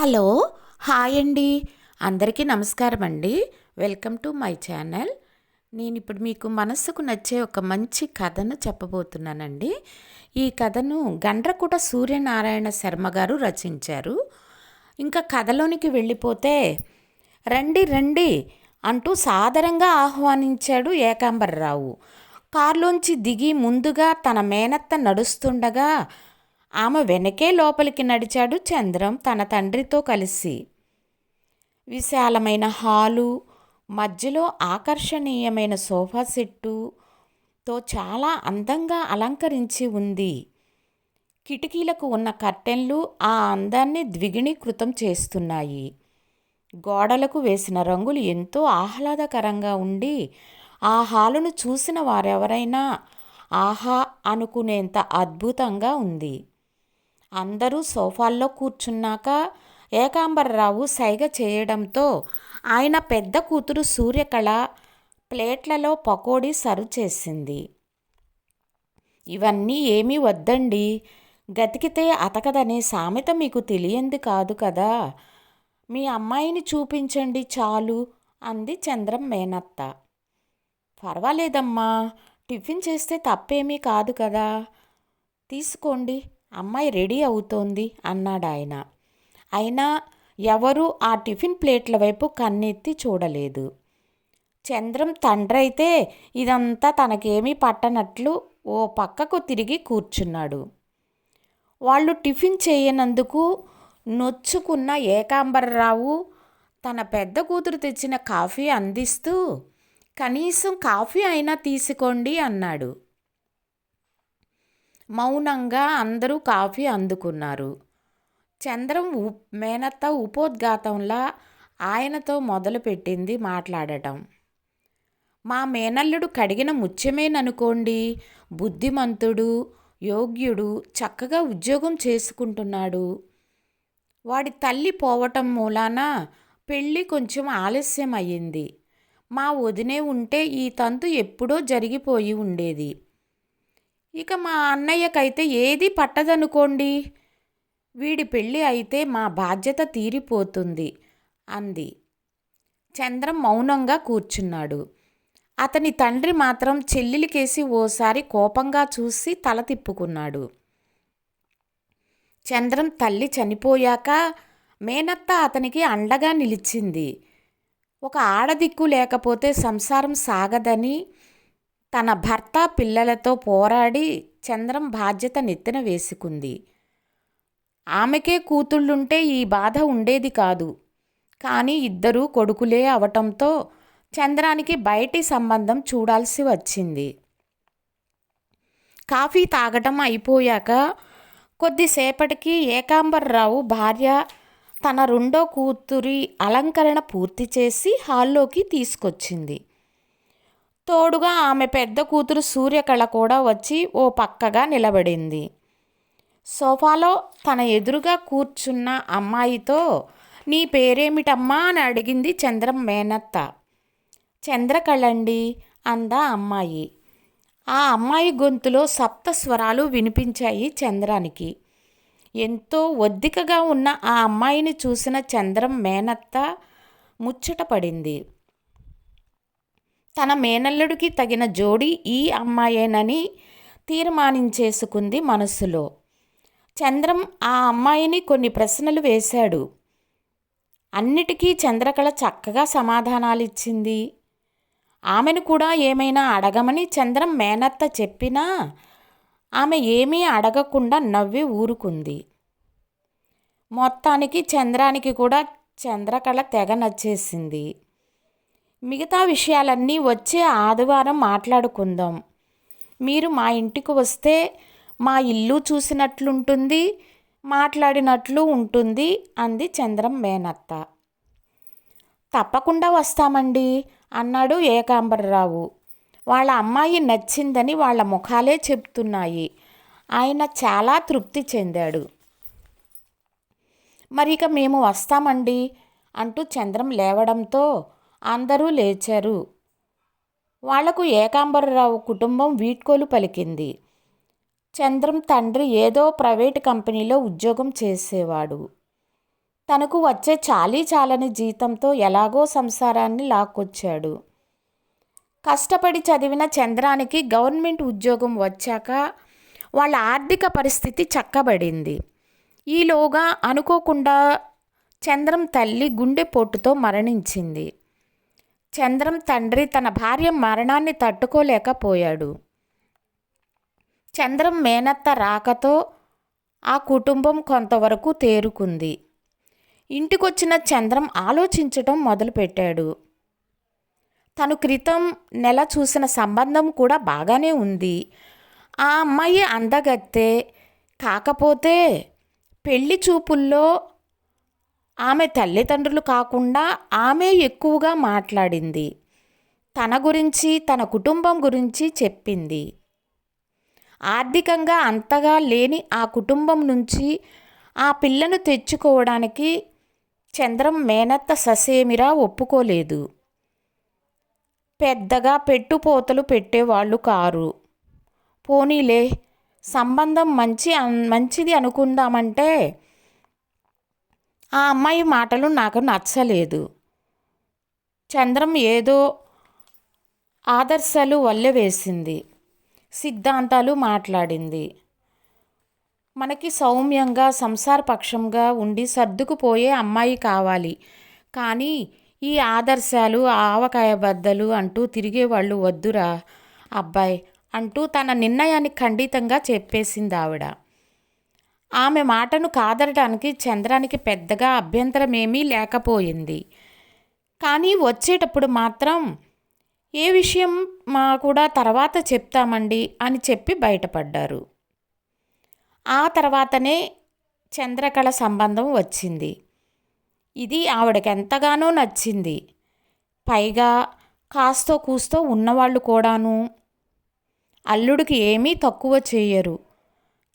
Hello hi అండి. అందరికీ నమస్కారం అండి వెల్కమ్ టు మై ఛానల్. నేను ఇప్పుడు మీకు మనస్సుకు నచ్చే ఒక మంచి కథను చెప్పబోతున్నానండి. ఈ కథను గండ్రకుట సూర్యనారాయణ శర్మ గారు రచించారు. ఇంకా కథలోనికి వెళ్ళిపోతే రండి రండి అంటూ సాదరంగా ఆహ్వానించాడు ఏకాంబరరావు. కారులోంచి దిగి ముందుగా తన మేనత్త నడుస్తుండగా ఆమె వెనకే లోపలికి నడిచాడు చంద్రం తన తండ్రితో కలిసి. విశాలమైన హాలు మధ్యలో ఆకర్షణీయమైన సోఫా సెట్టుతో చాలా అందంగా అలంకరించి ఉంది. కిటికీలకు ఉన్న కర్టెన్లు ఆ అందాన్ని ద్విగుణీకృతం చేస్తున్నాయి. గోడలకు వేసిన రంగులు ఎంతో ఆహ్లాదకరంగా ఉండి ఆ హాలును చూసిన వారెవరైనా ఆహా అనుకునేంత అద్భుతంగా ఉంది. అందరూ సోఫాల్లో కూర్చున్నాక ఏకాంబరరావు సైగ చేయడంతో ఆయన పెద్ద కూతురు సూర్యకళ ప్లేట్లలో పకోడీ సర్వ్ చేసింది. ఇవన్నీ ఏమీ వద్దండి. గతికితే అతకదనే సామెత మీకు తెలియంది కాదు కదా. మీ అమ్మాయిని చూపించండి చాలు అంది చంద్రం మేనత్త. పర్వాలేదమ్మా టిఫిన్ చేస్తే తప్పేమీ కాదు కదా. తీసుకోండి అమ్మాయి రెడీ అవుతోంది అన్నాడు ఆయన. అయినా ఎవరూ ఆ టిఫిన్ ప్లేట్ల వైపు కన్నెత్తి చూడలేదు. చంద్రం తండ్రైతే ఇదంతా తనకేమీ పట్టనట్లు ఓ పక్కకు తిరిగి కూర్చున్నాడు. వాళ్ళు టిఫిన్ చేయనందుకు నొచ్చుకున్న ఏకాంబరరావు తన పెద్ద కూతురు తెచ్చిన కాఫీ అందిస్తూ కనీసం కాఫీ అయినా తీసుకోండి అన్నాడు. మౌనంగా అందరూ కాఫీ అందుకున్నారు. చంద్రం మేనత్త ఉపోద్ఘాతంలా ఆయనతో మొదలుపెట్టింది మాట్లాడటం. మా మేనల్లుడు కడిగిన ముత్యమేననుకోండి బుద్ధిమంతుడు యోగ్యుడు చక్కగా ఉద్యోగం చేసుకుంటున్నాడు. వాడి తల్లి పోవటం మూలాన పెళ్ళి కొంచెం ఆలస్యం అయ్యింది మా వదినే ఉంటే ఈ తంతు ఎప్పుడో జరిగిపోయి ఉండేది. ఇక మా అన్నయ్యకైతే ఏది పట్టదనుకోండి. వీడి పెళ్ళి అయితే మా బాధ్యత తీరిపోతుంది అంది. చంద్రం మౌనంగా కూర్చున్నాడు. అతని తండ్రి మాత్రం చెల్లెలికేసి ఓసారి కోపంగా చూసి తల తిప్పుకున్నాడు. చంద్రం తల్లి చనిపోయాక మేనత్త అతనికి అండగా నిలిచింది. ఒక ఆడదిక్కు లేకపోతే సంసారం సాగదని తన భర్త పిల్లలతో పోరాడి చంద్రం బాధ్యత నెత్తిన వేసుకుంది. ఆమెకే కూతుళ్ళుంటే ఈ బాధ ఉండేది కాదు. కానీ ఇద్దరూ కొడుకులే అవటంతో చంద్రానికి బయటి సంబంధం చూడాల్సి వచ్చింది. కాఫీ తాగటం అయిపోయాక కొద్దిసేపటికి ఏకాంబర్రావు భార్య తన రెండో కూతురి అలంకరణ పూర్తి చేసి హాల్లోకి తీసుకొచ్చింది. తోడుగా ఆమె పెద్ద కూతురు సూర్యకళ కూడా వచ్చి ఓ పక్కగా నిలబడింది. సోఫాలో తన ఎదురుగా కూర్చున్న అమ్మాయితో నీ పేరేమిటమ్మా? అని అడిగింది చంద్రం మేనత్త. చంద్రకళండి అందా అమ్మాయి. ఆ అమ్మాయి గొంతులో సప్త స్వరాలు వినిపించాయి చంద్రానికి. ఎంతో ఒద్దికగా ఉన్న ఆ అమ్మాయిని చూసిన చంద్రం మేనత్త ముచ్చట పడింది తన మేనల్లుడికి తగిన జోడి ఈ అమ్మాయేనని తీర్మానించేసుకుంది మనసులో చంద్రం ఆ అమ్మాయిని కొన్ని ప్రశ్నలు వేశాడు. అన్నిటికీ చంద్రకళ చక్కగా సమాధానాలు ఇచ్చింది ఆమెను కూడా ఏమైనా అడగమని చంద్రం మేనత్త చెప్పినా ఆమె ఏమీ అడగకుండా నవ్వి ఊరుకుంది. మొత్తానికి చంద్రానికి కూడా చంద్రకళ తెగ నచ్చేసింది. మిగతా విషయాలన్నీ వచ్చే ఆదివారం మాట్లాడుకుందాం. మీరు మా ఇంటికి వస్తే మా ఇల్లు చూసినట్లుంటుంది మాట్లాడినట్లు ఉంటుంది అంది చంద్రం మేనత్త. తప్పకుండా వస్తామండి అన్నాడు ఏకాంబరరావు. వాళ్ళ అమ్మాయి నచ్చిందని వాళ్ళ ముఖాలే చెప్తున్నాయి ఆయన చాలా తృప్తి చెందాడు. మరి ఇక మేము వస్తామండి అంటూ చంద్రం లేవడంతో అందరూ లేచారు. వాళ్ళకు ఏకాంబరరావు కుటుంబం వీడ్కోలు పలికింది. చంద్రం తండ్రి ఏదో ప్రైవేట్ కంపెనీలో ఉద్యోగం చేసేవాడు. తనకు వచ్చే చాలీ చాలని జీతంతో ఎలాగో సంసారాన్ని లాక్కొచ్చాడు. కష్టపడి చదివిన చంద్రానికి గవర్నమెంట్ ఉద్యోగం వచ్చాక వాళ్ళ ఆర్థిక పరిస్థితి చక్కబడింది. ఈలోగా అనుకోకుండా చంద్రం తల్లి గుండెపోటుతో మరణించింది. చంద్రం తండ్రి తన భార్య మరణాన్ని తట్టుకోలేకపోయాడు. చంద్రం మేనత్త రాకతో ఆ కుటుంబం కొంతవరకు తేరుకుంది. ఇంటికొచ్చిన చంద్రం ఆలోచించటం మొదలుపెట్టాడు. తను క్రితం నెల చూసిన సంబంధం కూడా బాగానే ఉంది. ఆ అమ్మాయి అందగత్తే కాకపోతే పెళ్ళి చూపుల్లో ఆమె తల్లిదండ్రులు కాకుండా ఆమె ఎక్కువగా మాట్లాడింది. తన గురించి తన కుటుంబం గురించి చెప్పింది. ఆర్థికంగా అంతగా లేని ఆ కుటుంబం నుంచి ఆ పిల్లను తెచ్చుకోవడానికి చంద్రం మేనత్త ససేమిరా ఒప్పుకోలేదు. పెద్దగా పెట్టుపోతలు పెట్టేవాళ్ళు కారు. పోనీలే సంబంధం మంచి మంచిది అనుకుందామంటే ఆ అమ్మాయి మాటలు నాకు నచ్చలేదు. చంద్రం ఏదో ఆదర్శాలు వల్లె వేసింది. సిద్ధాంతాలు మాట్లాడింది. మనకి సౌమ్యంగా సంసారపక్షంగా ఉండి సర్దుకుపోయే అమ్మాయి కావాలి. కానీ ఈ ఆదర్శాలు ఆవకాయ బద్దలు అంటూ తిరిగేవాళ్ళు వద్దురా అబ్బాయి అంటూ తన నిర్ణయాన్ని ఖండితంగా చెప్పేసింది ఆవిడ ఆమె మాటను కాదరడానికి చంద్రానికి పెద్దగా అభ్యంతరమేమీ లేకపోయింది. కానీ వచ్చేటప్పుడు మాత్రం ఏ విషయం మా కూడా తర్వాత చెప్తామండి అని చెప్పి బయటపడ్డారు. ఆ తర్వాతనే చంద్రకళ సంబంధం వచ్చింది. ఇది ఆవిడకి ఎంతగానో నచ్చింది. పైగా కాస్తో కూస్తో ఉన్నవాళ్ళు కూడాను. అల్లుడికి ఏమీ తక్కువ చేయరు.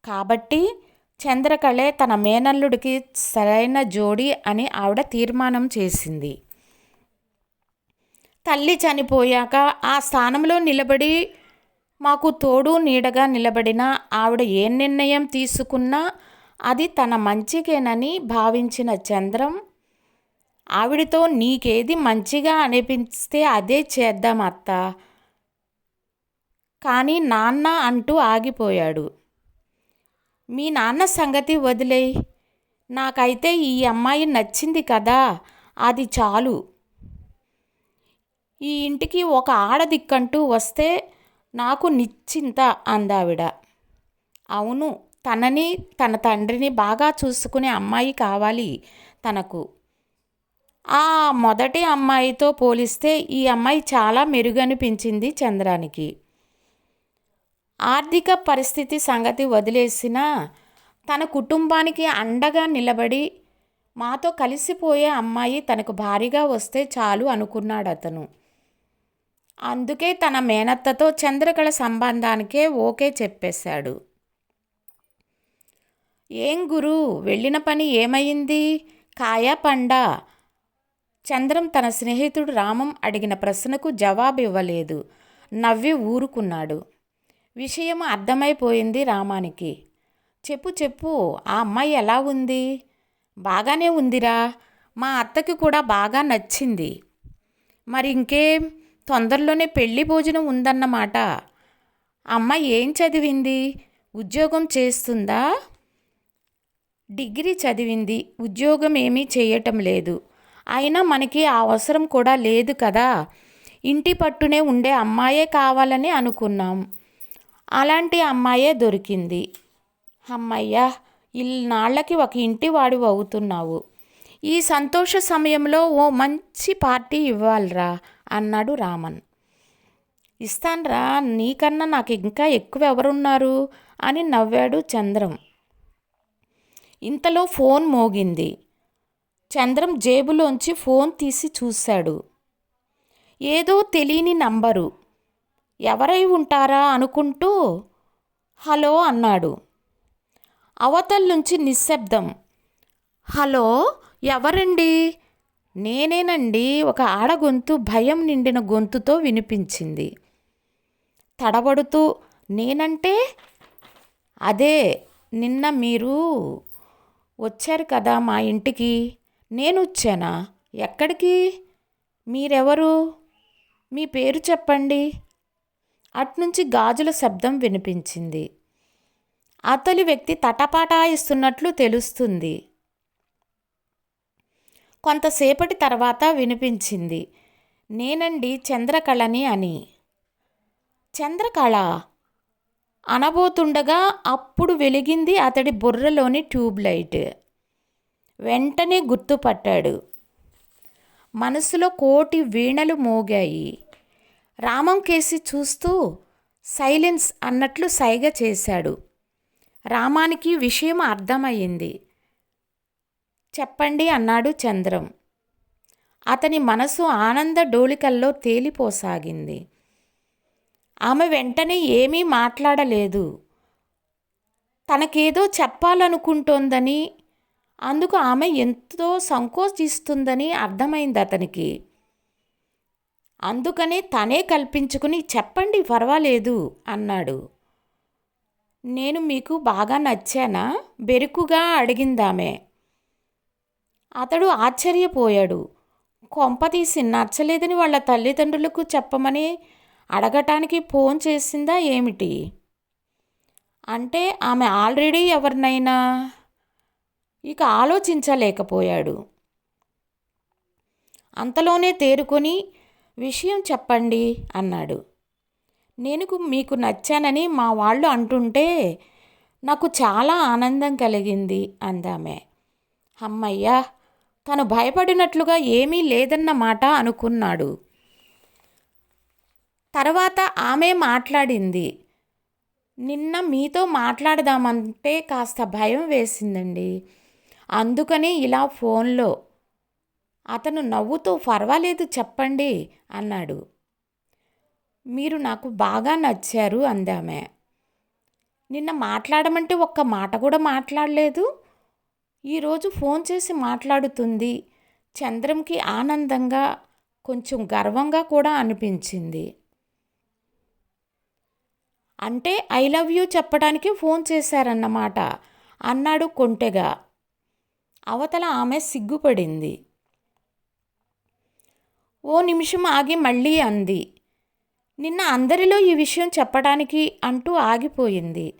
కాబట్టి చంద్రకళే తన మేనల్లుడికి సరైన జోడి అని ఆవిడ తీర్మానం చేసింది. తల్లి చనిపోయాక ఆ స్థానంలో నిలబడి మాకు తోడు నీడగా నిలబడిన ఆవిడ ఏ నిర్ణయం తీసుకున్నా అది తన మంచికేనని భావించిన చంద్రం ఆవిడతో నీకేది మంచిగా అనిపిస్తే అదే చేద్దాం అత్త. కానీ నాన్న అంటూ ఆగిపోయాడు. మీ నాన్న సంగతి వదిలేయ్ నాకైతే ఈ అమ్మాయి నచ్చింది కదా అది చాలు. ఈ ఇంటికి ఒక ఆడదిక్కంటూ వస్తే నాకు నిశ్చింత అందావిడ. అవును తనని తన తండ్రిని బాగా చూసుకునే అమ్మాయి కావాలి తనకు. ఆ మొదటి అమ్మాయితో పోలిస్తే ఈ అమ్మాయి చాలా మెరుగనిపించింది చంద్రానికి. ఆర్థిక పరిస్థితి సంగతి వదిలేసిన తన కుటుంబానికి అండగా నిలబడి మాతో కలిసిపోయే అమ్మాయి తనకు భారీగా వస్తే చాలు అనుకున్నాడు అతను అందుకే తన మేనత్తతో చంద్రకళ సంబంధానికే ఓకే చెప్పేశాడు. ఏం గురు వెళ్ళిన పని ఏమైంది కాయా పండా? చంద్రం తన స్నేహితుడు రామం అడిగిన ప్రశ్నకు జవాబు ఇవ్వలేదు నవ్వి ఊరుకున్నాడు. విషయం అర్థమైపోయింది రామానికి. చెప్పు చెప్పు ఆ అమ్మాయి ఎలా ఉంది? బాగానే ఉందిరా. మా అత్తకి కూడా బాగా నచ్చింది. మరి ఇంకేం? తొందరలోనే పెళ్ళి భోజనం ఉందన్నమాట. అమ్మాయి ఏం చదివింది? ఉద్యోగం చేస్తుందా? డిగ్రీ చదివింది. ఉద్యోగం ఏమీ చేయటం లేదు. అయినా మనకి ఆ అవసరం కూడా లేదు కదా. ఇంటి పట్టునే ఉండే అమ్మాయే కావాలని అనుకున్నాం. అలాంటి అమ్మాయే దొరికింది. అమ్మయ్యా ఇన్నాళ్ళకి ఒక ఇంటి వాడి అవుతున్నావు. ఈ సంతోష సమయంలో ఓ మంచి పార్టీ ఇవ్వాలిరా అన్నాడు రామన్. ఇస్తాన్రా నీకన్నా నాకు ఇంకా ఎక్కువ ఎవరున్నారు? అని నవ్వాడు చంద్రం. ఇంతలో ఫోన్ మోగింది. చంద్రం జేబులోంచి ఫోన్ తీసి చూశాడు. ఏదో తెలియని నంబరు. ఎవరై ఉంటారా అనుకుంటూ హలో అన్నాడు. అవతల నుంచి నిశ్శబ్దం. హలో ఎవరండి? నేనేనండి ఒక ఆడ గొంతు భయం నిండిన గొంతుతో వినిపించింది. తడబడుతూ నేనంటే? అదే నిన్న మీరు వచ్చారు కదా మా ఇంటికి. నేను వచ్చానా ఎక్కడికి? మీరెవరు? మీ పేరు చెప్పండి. అట్నుంచి గాజుల శబ్దం వినిపించింది. అతలి వ్యక్తి తటపాటాయిస్తున్నట్లు తెలుస్తుంది. కొంతసేపటి తర్వాత వినిపించింది. నేనండి చంద్రకళని అని. చంద్రకళ! అనబోతుండగా అప్పుడు వెలిగింది అతడి బుర్రలోని ట్యూబ్ లైట్ వెంటనే గుర్తుపట్టాడు. మనసులో కోటి వీణలు మోగాయి. రామం కేసి చూస్తూ సైలెన్స్ అన్నట్లు సైగ చేశాడు. రామానికి విషయం అర్థమయ్యింది. చెప్పండి అన్నాడు చంద్రం. అతని మనసు ఆనంద డోలికల్లో తేలిపోసాగింది. ఆమె వెంటనే ఏమీ మాట్లాడలేదు. తనకేదో చెప్పాలనుకుంటోందని అందుకు ఆమె ఎంతో సంకోచిస్తుందని అర్థమైంది అతనికి. అందుకనే తనే కల్పించుకుని చెప్పండి పర్వాలేదు అన్నాడు. నేను మీకు బాగా నచ్చానా? బెరుకుగా అడిగిందామె. అతడు ఆశ్చర్యపోయాడు. కొంపతీసి నచ్చలేదని వాళ్ళ తల్లిదండ్రులకు చెప్పమని అడగటానికి ఫోన్ చేసిందా ఏమిటి? అంటే ఆమె ఆల్రెడీ ఎవరినైనా? ఇక ఆలోచించలేకపోయాడు. అంతలోనే తేరుకొని విషయం చెప్పండి అన్నాడు. నేను మీకు నచ్చానని మా వాళ్ళు అంటుంటే నాకు చాలా ఆనందం కలిగింది అందామే. అమ్మయ్యా తను భయపడినట్లుగా ఏమీ లేదన్న మాట అనుకున్నాడు. తర్వాత ఆమె మాట్లాడింది. నిన్న మీతో మాట్లాడదామంటే కాస్త భయం వేసిందండి. అందుకని ఇలా ఫోన్లో అతను నవ్వుతూ పర్వాలేదు చెప్పండి అన్నాడు. మీరు నాకు బాగా నచ్చారు అందామె. నిన్న మాట్లాడమంటే ఒక్క మాట కూడా మాట్లాడలేదు. ఈరోజు ఫోన్ చేసి మాట్లాడుతుంది. చంద్రంకి ఆనందంగా కొంచెం గర్వంగా కూడా అనిపించింది. అంటే ఐ లవ్ యూ చెప్పడానికి ఫోన్ చేశారన్నమాట అన్నాడు కొంటెగా. అవతల ఆమె సిగ్గుపడింది. ఓ నిమిషం ఆగి మళ్ళీ అంది. నిన్న అందరిలో ఈ విషయం చెప్పడానికి అంటూ ఆగిపోయింది.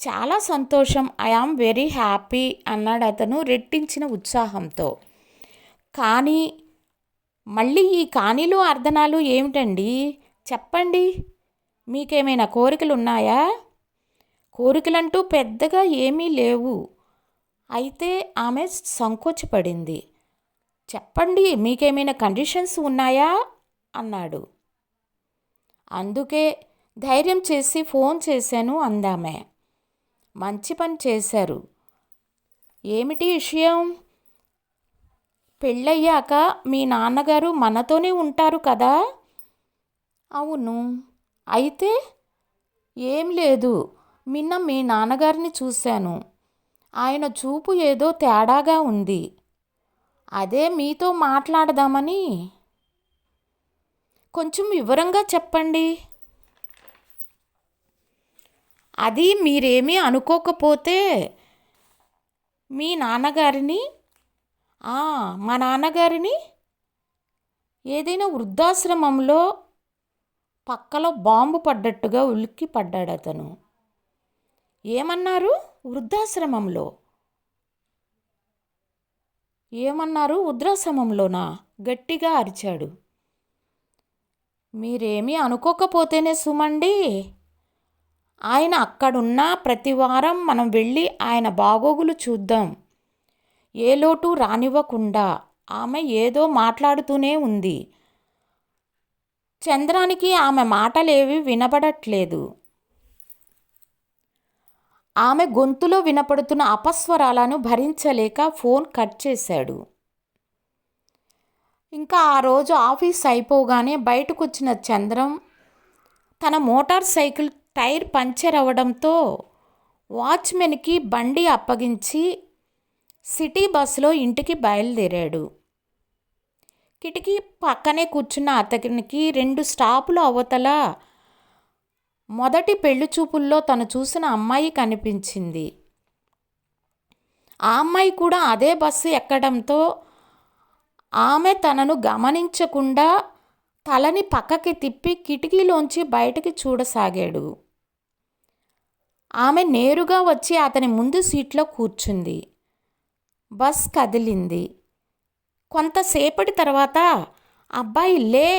చాలా సంతోషం. ఐ ఆమ్ వెరీ హ్యాపీ అన్నాడు అతను రెట్టించిన ఉత్సాహంతో. కానీ మళ్ళీ ఈ కానీలు అర్ధనాలు ఏమిటండి? చెప్పండి. మీకేమైనా కోరికలు ఉన్నాయా కోరికలంటూ పెద్దగా ఏమీ లేవు. అయితే ఆమె సంకోచపడింది. చెప్పండి మీకేమైనా కండిషన్స్ ఉన్నాయా? అన్నాడు. అందుకే ధైర్యం చేసి ఫోన్ చేశాను అందామే. మంచి పని చేశారు. ఏమిటి విషయం? పెళ్ళయ్యాక మీ నాన్నగారు మనతోనే ఉంటారు కదా? అవును. అయితే ఏం లేదు. నిన్న మీ నాన్నగారిని చూశాను. ఆయన చూపు ఏదో తేడాగా ఉంది. అదే మీతో మాట్లాడదామని. కొంచెం వివరంగా చెప్పండి. అది మీరేమీ అనుకోకపోతే మీ నాన్నగారిని మా నాన్నగారిని ఏదైనా వృద్ధాశ్రమంలో పక్కలో బాంబు పడ్డట్టుగా ఉలిక్కి పడ్డాడు అతను ఏమన్నారు? వృద్ధాశ్రమంలో. ఏమన్నారు ఉద్రాశ్రమంలోనా గట్టిగా అరిచాడు. మీరేమీ అనుకోకపోతేనే సుమండి! ఆయన అక్కడున్న ప్రతి వారం మనం వెళ్ళి ఆయన బాగోగులు చూద్దాం. ఏ లోటు రానివ్వకుండా ఆమె ఏదో మాట్లాడుతూనే ఉంది. చంద్రానికి ఆమె మాటలేవి వినబడట్లేదు. ఆమె గొంతులో వినపడుతున్న అపస్వరాలను భరించలేక ఫోన్ కట్ చేశాడు. ఇంకా ఆ రోజు ఆఫీస్ అయిపోగానే బయటకు వచ్చిన చంద్రం తన మోటార్ సైకిల్ టైర్ పంచర్ అవ్వడంతో వాచ్మెన్కి బండి అప్పగించి సిటీ బస్సులో ఇంటికి బయలుదేరాడు. కిటికీ పక్కనే కూర్చున్న అతనికి రెండు స్టాపులు అవతల మొదటి పెళ్ళి చూపుల్లో తను చూసిన అమ్మాయి కనిపించింది. ఆ అమ్మాయి కూడా అదే బస్సు ఎక్కడంతో ఆమె తనను గమనించకుండా తలని పక్కకి తిప్పి కిటికీలోంచి బయటికి చూడసాగాడు. ఆమె నేరుగా వచ్చి అతని ముందు సీట్లో కూర్చుంది. బస్ కదిలింది. కొంతసేపటి తర్వాత అబ్బాయి లే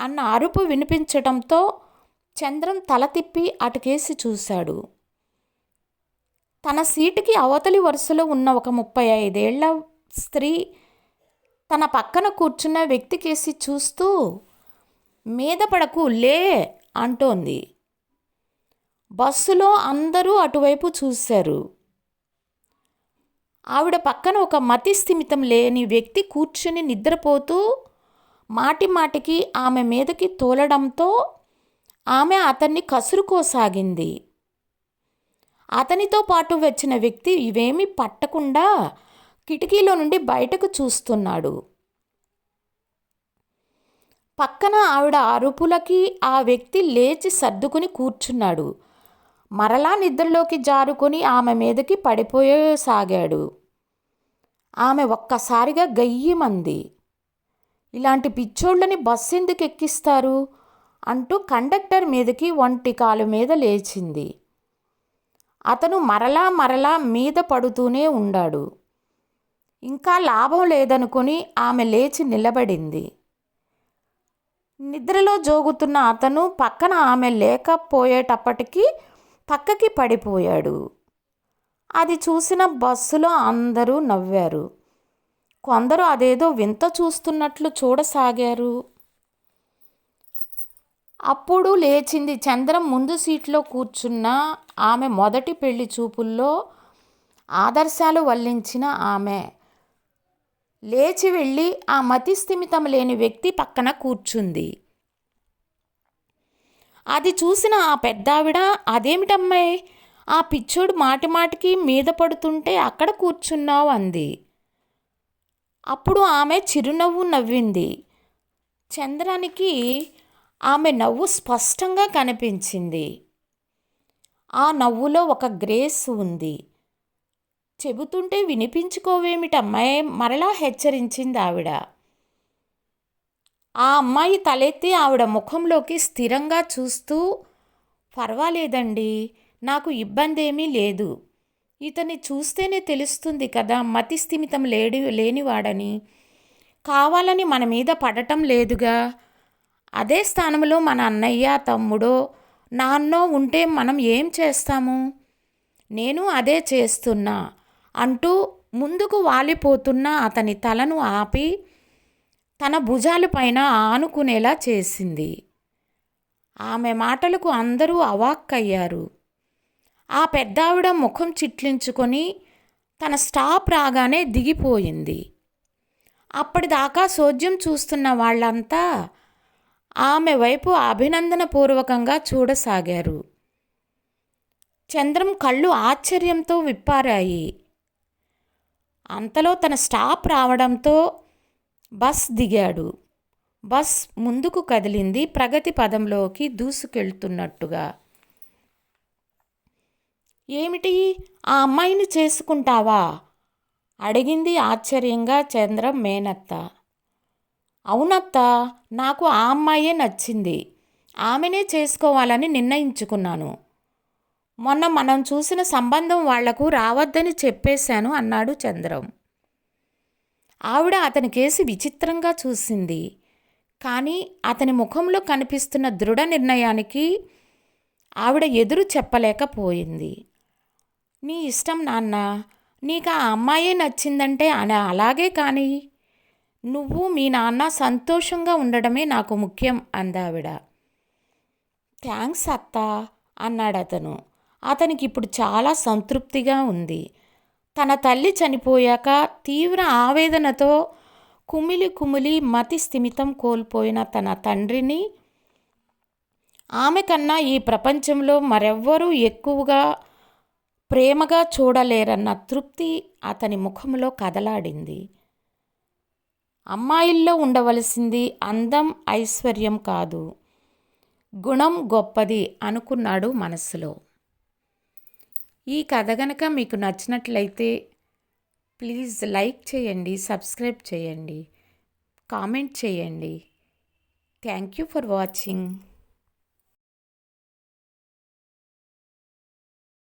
అన్న అరుపు వినిపించడంతో చంద్రం తల తిప్పి అటుకేసి చూశాడు. తన సీటుకి అవతలి వరుసలో ఉన్న ఒక ముప్పై ఐదేళ్ళ స్త్రీ తన పక్కన కూర్చున్న వ్యక్తికేసి చూస్తూ మీద పడకు లే అంటోంది. బస్సులో అందరూ అటువైపు చూశారు. ఆవిడ పక్కన ఒక మతి స్థిమితం లేని వ్యక్తి కూర్చుని నిద్రపోతూ మాటి మాటికి ఆమె మీదకి తోలడంతో ఆమె అతన్ని కసురుకోసాగింది. అతనితో పాటు వచ్చిన వ్యక్తి ఇవేమీ పట్టకుండా కిటికీలో నుండి బయటకు చూస్తున్నాడు. పక్కన ఆవిడ అరుపులకి ఆ వ్యక్తి లేచి సర్దుకుని కూర్చున్నాడు. మరలా నిద్రలోకి జారుకొని ఆమె మీదకి పడిపోయసాగాడు ఆమె ఒక్కసారిగా గయ్యమంది. ఇలాంటి పిచ్చోళ్ళని బస్సు ఎందుకు ఎక్కిస్తారు? అంటూ కండక్టర్ మీదకి ఒంటి కాలు మీద లేచింది. అతను మరలా మరలా మీద పడుతూనే ఉండాడు. ఇంకా లాభం లేదనుకుని ఆమె లేచి నిలబడింది. నిద్రలో జోగుతున్న అతను పక్కన ఆమె లేకపోయేటప్పటికీ పక్కకి పడిపోయాడు. అది చూసిన బస్సులో అందరూ నవ్వారు. కొందరు అదేదో వింత చూస్తున్నట్లు చూడసాగారు. అప్పుడు లేచింది చంద్రం ముందు సీట్లో కూర్చున్న ఆమె మొదటి పెళ్ళి చూపుల్లో ఆదర్శాలు వల్లించిన ఆమె. లేచి వెళ్ళి ఆ మతి స్థిమితం లేని వ్యక్తి పక్కన కూర్చుంది. అది చూసిన ఆ పెద్దావిడ అదేమిటమ్మాయి ఆ పిచ్చోడు మాటి మాటికి మీద పడుతుంటే అక్కడ కూర్చున్నావు అంది. అప్పుడు ఆమె చిరునవ్వు నవ్వింది. చంద్రానికి ఆమె నవ్వు స్పష్టంగా కనిపించింది. ఆ నవ్వులో ఒక గ్రేస్ ఉంది. చెబుతుంటే వినిపించుకోవేమిటమ్మాయి? మరలా హెచ్చరించింది ఆవిడ. ఆ అమ్మాయి తలెత్తి ఆవిడ ముఖంలోకి స్థిరంగా చూస్తూ పర్వాలేదండి నాకు ఇబ్బంది ఏమీ లేదు. ఇతన్ని చూస్తేనే తెలుస్తుంది కదా మతి స్థిమితం లేడి లేనివాడని. కావాలని మన మీద పడటం లేదుగా. అదే స్థానంలో మన అన్నయ్య తమ్ముడో నాన్నో ఉంటే మనం ఏం చేస్తాము? నేను అదే చేస్తున్నా అంటూ ముందుకు వాలిపోతున్న అతని తలను ఆపి తన భుజాలపైన ఆనుకునేలా చేసింది. ఆమె మాటలకు అందరూ అవాక్కయ్యారు. ఆ పెద్దావిడ ముఖం చిట్లించుకొని తన స్టాప్ రాగానే దిగిపోయింది. అప్పటిదాకా సోద్యం చూస్తున్న వాళ్ళంతా ఆమె వైపు అభినందనపూర్వకంగా చూడసాగారు. చంద్రం కళ్ళు ఆశ్చర్యంతో విప్పారాయి. అంతలో తన స్టాప్ రావడంతో బస్ దిగాడు. బస్ ముందుకు కదిలింది ప్రగతి పదంలోకి దూసుకెళ్తున్నట్టుగా. ఏమిటి? ఆ అమ్మాయిని చేసుకుంటావా? అడిగింది ఆశ్చర్యంగా చంద్రం మేనత్త. అవునత్త నాకు ఆ అమ్మాయే నచ్చింది. ఆమెనే చేసుకోవాలని నిర్ణయించుకున్నాను. మొన్న మనం చూసిన సంబంధం వాళ్ళకు రావద్దని చెప్పేశాను అన్నాడు చంద్రం. ఆవిడ అతని కేసి విచిత్రంగా చూసింది. కానీ అతని ముఖంలో కనిపిస్తున్న దృఢ నిర్ణయానికి ఆవిడ ఎదురు చెప్పలేకపోయింది. నీ ఇష్టం నాన్న నీకు ఆ అమ్మాయే నచ్చిందంటే అని అలాగే కానీ నువ్వు మీ నాన్న సంతోషంగా ఉండడమే నాకు ముఖ్యం అందావిడ. థ్యాంక్స్ అత్త అన్నాడు అతను అతనికి ఇప్పుడు చాలా సంతృప్తిగా ఉంది. తన తల్లి చనిపోయాక తీవ్ర ఆవేదనతో కుమిలి కుమిలి మతి స్థిమితం కోల్పోయిన తన తండ్రిని ఆమె కన్నా ఈ ప్రపంచంలో మరెవ్వరూ ఎక్కువగా ప్రేమగా చూడలేరన్న తృప్తి అతని ముఖంలో కదలాడింది. అమ్మాయిల్లో ఉండవలసింది అందం ఐశ్వర్యం కాదు. గుణం గొప్పది అనుకున్నాడు మనస్సులో. ఈ కథ గనక మీకు నచ్చినట్లయితే ప్లీజ్ లైక్ చేయండి సబ్స్క్రైబ్ చేయండి కామెంట్ చేయండి. Thank you for watching.